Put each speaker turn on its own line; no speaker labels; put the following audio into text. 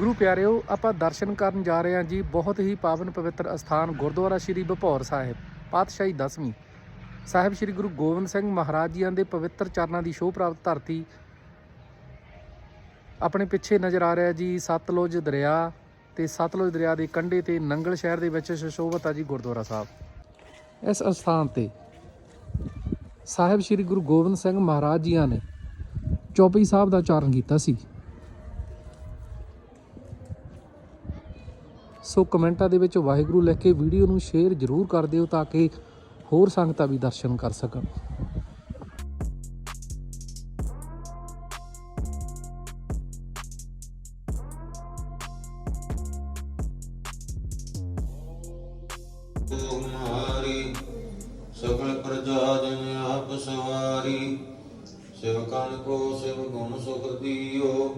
ਗੁਰੂ ਪਿਆਰਿਓ, ਆਪਾਂ ਦਰਸ਼ਨ ਕਰਨ ਜਾ ਰਹੇ ਹਾਂ ਜੀ ਬਹੁਤ ਹੀ ਪਾਵਨ ਪਵਿੱਤਰ ਅਸਥਾਨ ਗੁਰਦੁਆਰਾ ਸ੍ਰੀ ਬਪੌਰ ਸਾਹਿਬ, ਪਾਤਸ਼ਾਹੀ ਦਸਵੀਂ। ਸਾਹਿਬ ਸ੍ਰੀ ਗੁਰੂ ਗੋਬਿੰਦ ਸਿੰਘ ਮਹਾਰਾਜ ਜੀਆਂ ਦੇ ਪਵਿੱਤਰ ਚਰਨਾਂ ਦੀ ਸ਼ੋਭ ਪ੍ਰਾਪਤ ਧਰਤੀ ਆਪਣੇ ਪਿੱਛੇ ਨਜ਼ਰ ਆ ਰਿਹਾ ਜੀ ਸਤਲੁਜ ਦਰਿਆ ਤੇ ਸਤਲੁਜ ਦਰਿਆ ਦੇ ਕੰਢੇ ਤੇ ਨੰਗਲ ਸ਼ਹਿਰ ਦੇ ਵਿੱਚ ਸੁਸ਼ੋਭਤ ਆ ਜੀ ਗੁਰਦੁਆਰਾ ਸਾਹਿਬ। ਇਸ ਅਸਥਾਨ ਤੇ ਸਾਹਿਬ ਸ੍ਰੀ ਗੁਰੂ ਗੋਬਿੰਦ ਸਿੰਘ ਮਹਾਰਾਜ ਜੀਆਂ ਨੇ ਚੌਪਈ ਸਾਹਿਬ ਦਾ ਚਾਰਨ ਕੀਤਾ ਸੀ। ਸੋ ਕਮੈਂਟਾਂ ਦੇ ਵਿੱਚ ਵਾਹਿਗੁਰੂ ਲਿਖ ਕੇ ਵੀਡੀਓ ਨੂੰ ਸ਼ੇਅਰ ਜ਼ਰੂਰ ਕਰ ਦਿਓ ਤਾਂ ਕਿ ਹੋਰ ਸੰਗਤਾਂ ਵੀ ਦਰਸ਼ਨ ਕਰ ਸਕਣ।
ਤੁਮਾਰੀ ਪ੍ਰਜਾ ਜਨ ਆਪ ਸਵਾਰੀ। ਸਿਵ ਕਨ ਕੋ ਸਿਵ ਗੁਣ ਸੁਖ ਦੀਓ।